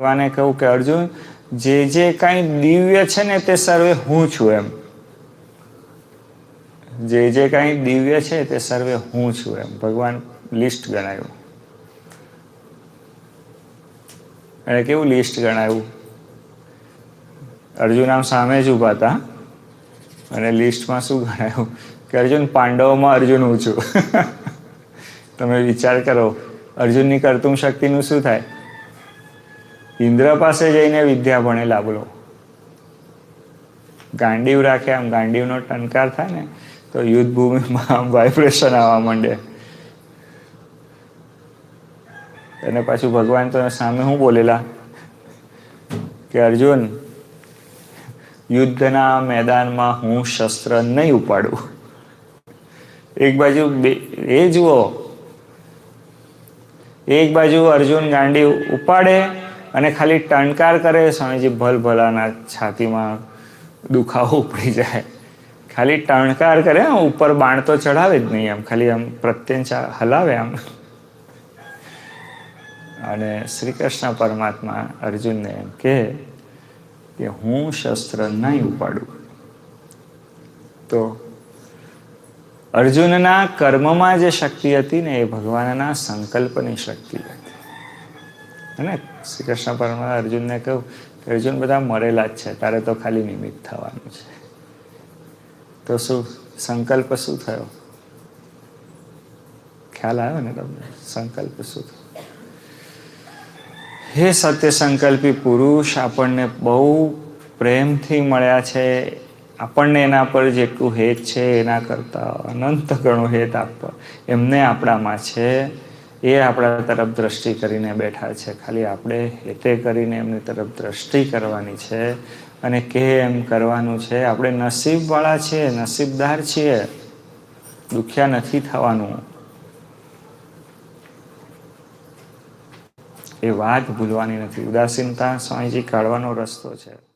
ભગવાને કહ્યું કે, અર્જુન, જે જે કાંઈ દિવ્ય છે ને તે સર્વે હું છું એમ. જે જે કાંઈ દિવ્ય છે તે સર્વે હું છું એમ. ભગવાન લિસ્ટ ગણાયું. અને કેવું લિસ્ટ ગણાયું? અર્જુન આમ સામે જ ઊભા હતા અને લિસ્ટમાં શું ગણાયું? કે, અર્જુન, પાંડવોમાં અર્જુન હું છું. તમે વિચાર કરો, અર્જુનની કરતું શક્તિનું શું થાય? ઇન્દ્ર પાસે જઈને વિદ્યા ભણેલા બોલો ગાંડીવ રાખે આમ ગાંડીવનો ટનકાર થાય ને, તો યુદ્ધ ભૂમિમાં વાઇબ્રેશન આવવા માંડે. અને પાછું ભગવાન તો સામે શું બોલેલા? કે અર્જુન, યુદ્ધના મેદાનમાં હું શસ્ત્ર નહીં ઉપાડું. એક બાજુ એ જુઓ. એક બાજુ અર્જુન ગાંડી ઉપાડે અને ખાલી ટણકાર કરે સ્વામીજી ભલ ભલાના છાતીમાં દુખાવો ઉપડી જાય. ખાલી ટણકાર કરે ઉપર બાણ તો ચડાવે જ નહીં આમ ખાલી આમ પ્રત્યંચા હલાવે આમ. અને શ્રી કૃષ્ણ પરમાત્મા અર્જુનને એમ કહે કે હું શસ્ત્ર નહીં ઉપાડું. તો અર્જુનના કર્મમાં જે શક્તિ હતી ને એ ભગવાનના સંકલ્પની શક્તિ હતી. અને શ્રી કૃષ્ણ પરમાત્મા અર્જુનને કહ્યું કે અર્જુન બધા મરેલા જ છે, તારે તો ખાલી નિમિત્ત થવાનું છે. તો શું, સંકલ્પ શું થયો? ખ્યાલ આવ્યો ને તમને? સંકલ્પ શું થયો? હે સત્ય સંકલ્પી પુરુષ, આપણને બહુ પ્રેમથી મળ્યા છે, આપણને એના પર જેટલું હેત છે, એના કરતાં અનંત ગણો હેત આપવા. એમને આપણામાં છે એ આપણા તરફ દ્રષ્ટિ કરીને બેઠા છે. ખાલી આપણે હેતે કરીને એમની તરફ દ્રષ્ટિ કરવાની છે અને કે એમ કરવાનું છે. આપણે નસીબવાળા છીએ, નસીબદાર છીએ. દુખ્યા નથી થવાનું. એ વાત ભૂલવાની નથી. ઉદાસીનતા સ્વામીજી કાઢવાનો રસ્તો છે.